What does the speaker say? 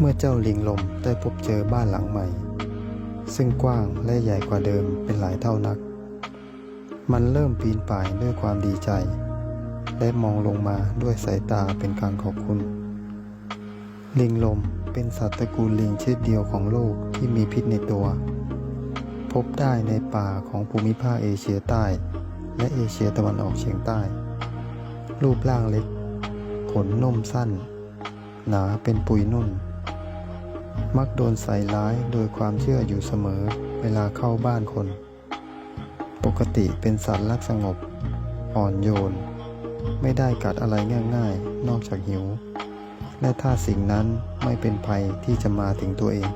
เมื่อเจ้าลิงลมได้พบเจอบ้านหลังใหม่ ซึ่งกว้างและใหญ่กว่าเดิมเป็นหลายเท่านัก มันเริ่มปีนป่ายด้วยความดีใจ และมองลงมาด้วยสายตาเป็นการขอบคุณ ลิงลมเป็นสัตว์ตระกูลลิงชนิดเดียวของโลกที่มีพิษในตัว พบได้ในป่าของภูมิภาคเอเชียใต้ และเอเชียตะวันออกเฉียงใต้ รูปร่างเล็ก ขนนุ่มสั้น หนาเป็นปุยนุ่น มักโดนใส่ร้ายโดยความเชื่ออยู่เสมอเวลาเข้าบ้านคน ปกติเป็นสัตว์รักสงบ อ่อนโยน ไม่ได้กัดอะไรง่ายๆ นอกจากหิว และถ้าสิ่งนั้นไม่เป็นภัยที่จะมาถึงตัวเอง